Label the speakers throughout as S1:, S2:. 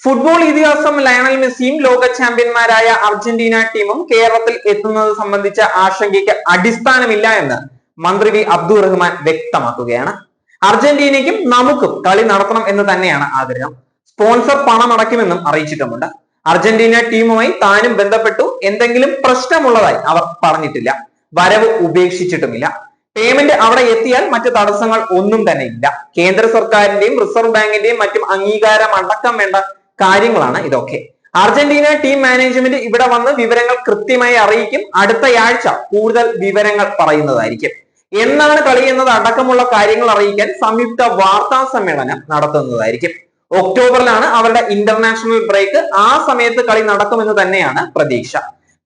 S1: Football ഇതിഹാസം Lionel മെസ്സിയും ലോക ചാമ്പ്യന്മാരായ അർജന്റീന ടീമും കേരളത്തിൽ എത്തുന്നത് സംബന്ധിച്ച ആശങ്കയ്ക്ക് അടിസ്ഥാനമില്ല എന്ന് മന്ത്രി വി അബ്ദുൾ റഹ്മാൻ വ്യക്തമാക്കുകയാണ്. അർജന്റീനയ്ക്കും നമുക്കും കളി നടത്തണം എന്ന് തന്നെയാണ് ആഗ്രഹം. സ്പോൺസർ പണം അടയ്ക്കുമെന്നും അറിയിച്ചിട്ടുമുണ്ട്. അർജന്റീന ടീമുമായി താനും ബന്ധപ്പെട്ടു. എന്തെങ്കിലും പ്രശ്നമുള്ളതായി അവർ പറഞ്ഞിട്ടില്ല. വരവ് ഉപേക്ഷിച്ചിട്ടുമില്ല. പേയ്മെന്റ് അവിടെ എത്തിയാൽ മറ്റ് തടസ്സങ്ങൾ ഒന്നും തന്നെ ഇല്ല. കേന്ദ്ര സർക്കാരിന്റെയും റിസർവ് ബാങ്കിന്റെയും മറ്റും അംഗീകാരം അടക്കം വേണ്ട കാര്യങ്ങളാണ് ഇതൊക്കെ. അർജന്റീന ടീം മാനേജ്മെന്റ് ഇവിടെ വന്ന് വിവരങ്ങൾ കൃത്യമായി അറിയിക്കും. അടുത്തയാഴ്ച കൂടുതൽ വിവരങ്ങൾ പറയുന്നതായിരിക്കും. എന്നാണ് കളി എന്നത് അടക്കമുള്ള കാര്യങ്ങൾ അറിയിക്കാൻ സംയുക്ത വാർത്താ സമ്മേളനം നടത്തുന്നതായിരിക്കും. ഒക്ടോബറിലാണ് അവരുടെ ഇന്റർനാഷണൽ ബ്രേക്ക് ആ സമയത്ത് കളി നടക്കുമെന്ന് തന്നെയാണ് പ്രതീക്ഷ.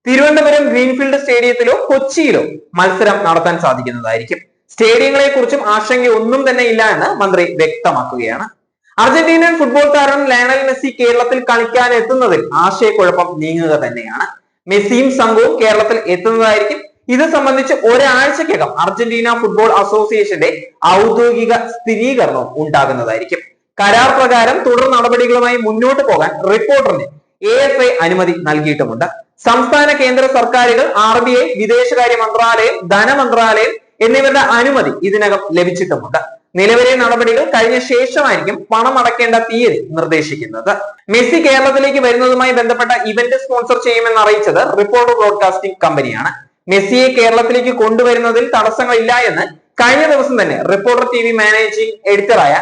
S1: തിരുവനന്തപുരം ഗ്രീൻഫീൽഡ് സ്റ്റേഡിയത്തിലോ കൊച്ചിയിലോ മത്സരം നടത്താൻ സാധിക്കുന്നതായിരിക്കും. സ്റ്റേഡിയങ്ങളെ കുറിച്ചും ആശങ്ക ഒന്നും തന്നെ ഇല്ല എന്ന് മന്ത്രി വ്യക്തമാക്കുകയാണ്. അർജന്റീനൻ ഫുട്ബോൾ താരം ലയണൽ മെസ്സി കേരളത്തിൽ കളിക്കാൻ എത്തുന്നതിൽ ആശയക്കുഴപ്പം നീങ്ങുക തന്നെയാണ്. മെസ്സിയും സംഘവും കേരളത്തിൽ എത്തുന്നതായിരിക്കും. ഇത് സംബന്ധിച്ച് ഒരാഴ്ചക്കകം അർജന്റീന ഫുട്ബോൾ അസോസിയേഷന്റെ ഔദ്യോഗിക സ്ഥിരീകരണവും ഉണ്ടാകുന്നതായിരിക്കും. കരാർ പ്രകാരം തുടർ നടപടികളുമായി മുന്നോട്ട് പോകാൻ റിപ്പോർട്ടറിന് എ എഫ് ഐ അനുമതി നൽകിയിട്ടുമുണ്ട്. സംസ്ഥാന കേന്ദ്ര സർക്കാരുകൾ ആർ ബി ഐ വിദേശകാര്യ മന്ത്രാലയം ധനമന്ത്രാലയം എന്നിവരുടെ അനുമതി ഇതിനകം ലഭിച്ചിട്ടുമുണ്ട്. നിലവിലെ നടപടികൾ കഴിഞ്ഞ ശേഷമായിരിക്കും പണം അടക്കേണ്ട തീയതി നിർദ്ദേശിക്കുന്നത്. മെസ്സി കേരളത്തിലേക്ക് വരുന്നതുമായി ബന്ധപ്പെട്ട ഇവന്റ് സ്പോൺസർ ചെയ്യുമെന്ന് അറിയിച്ചത് റിപ്പോർട്ടർ ബ്രോഡ്കാസ്റ്റിംഗ് കമ്പനിയാണ് മെസ്സിയെ കേരളത്തിലേക്ക് കൊണ്ടുവരുന്നതിൽ തടസ്സങ്ങളില്ല എന്ന് കഴിഞ്ഞ ദിവസം തന്നെ റിപ്പോർട്ടർ ടി വി മാനേജിംഗ് എഡിറ്ററായ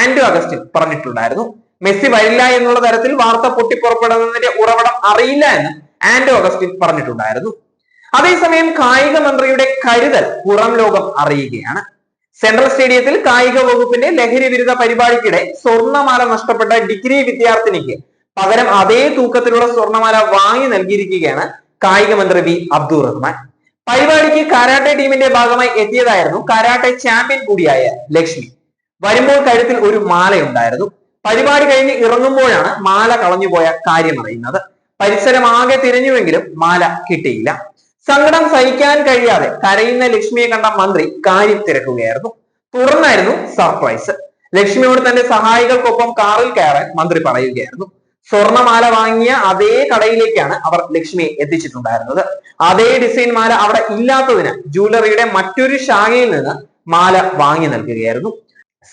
S1: ആൻഡ്രു അഗസ്റ്റിൻ പറഞ്ഞിട്ടുണ്ടായിരുന്നു. മെസ്സി വരില്ല എന്നുള്ള തരത്തിൽ വാർത്ത പൊട്ടിപ്പുറപ്പെടുന്നതിന്റെ ഉറവിടം അറിയില്ല എന്ന് ആൻഡ്രു അഗസ്റ്റിൻ പറഞ്ഞിട്ടുണ്ടായിരുന്നു. അതേസമയം കായിക മന്ത്രിയുടെ കരുതൽ പുറം ലോകം അറിയുകയാണ്. സെൻട്രൽ സ്റ്റേഡിയത്തിൽ കായിക വകുപ്പിന്റെ ലഹരി വിരുദ്ധ പരിപാടിക്കിടെ സ്വർണമാല നഷ്ടപ്പെട്ട ഡിഗ്രി വിദ്യാർത്ഥിനിക്ക് പകരം അതേ തൂക്കത്തിലുള്ള സ്വർണമാല വാങ്ങി നൽകിയിരിക്കുകയാണ് കായിക മന്ത്രി വി. അബ്ദുൾ റഹ്മാൻ പരിപാടിക്ക് കരാട്ടെ ടീമിന്റെ ഭാഗമായി എത്തിയതായിരുന്നു കരാട്ടെ ചാമ്പ്യൻ കൂടിയായ ലക്ഷ്മി. വരുമ്പോൾ കഴുത്തിൽ ഒരു മാലയുണ്ടായിരുന്നു. പരിപാടി കഴിഞ്ഞ് ഇറങ്ങുമ്പോഴാണ് മാല കളഞ്ഞുപോയ കാര്യം അറിയുന്നത്. പരിസരമാകെ തിരഞ്ഞുവെങ്കിലും മാല കിട്ടിയില്ല. സങ്കടം സഹിക്കാൻ കഴിയാതെ കരയുന്ന ലക്ഷ്മിയെ കണ്ട മന്ത്രി കാര്യം തിരക്കുകയായിരുന്നു. തുറന്നായിരുന്നു സർപ്രൈസ് ലക്ഷ്മിയോട് തന്റെ സഹായികൾക്കൊപ്പം കാറിൽ കയറാൻ മന്ത്രി പറയുകയായിരുന്നു. സ്വർണമാല വാങ്ങിയ അതേ കടയിലേക്കാണ് അവർ ലക്ഷ്മിയെ എത്തിച്ചിട്ടുണ്ടായിരുന്നത്. അതേ ഡിസൈൻ മാല അവിടെ ഇല്ലാത്തതിന് ജൂവലറിയുടെ മറ്റൊരു ശാഖയിൽ നിന്ന് മാല വാങ്ങി നൽകുകയായിരുന്നു.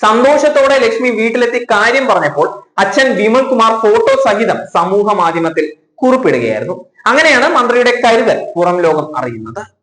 S1: സന്തോഷത്തോടെ ലക്ഷ്മി വീട്ടിലെത്തി കാര്യം പറഞ്ഞപ്പോൾ അച്ഛൻ വിമൽ കുമാർ ഫോട്ടോ സഹിതം സമൂഹ മാധ്യമത്തിൽ കുറിപ്പിടുകയായിരുന്നു. അങ്ങനെയാണ് മന്ത്രിയുടെ കരുതൽ പുറം ലോകം അറിയുന്നത്.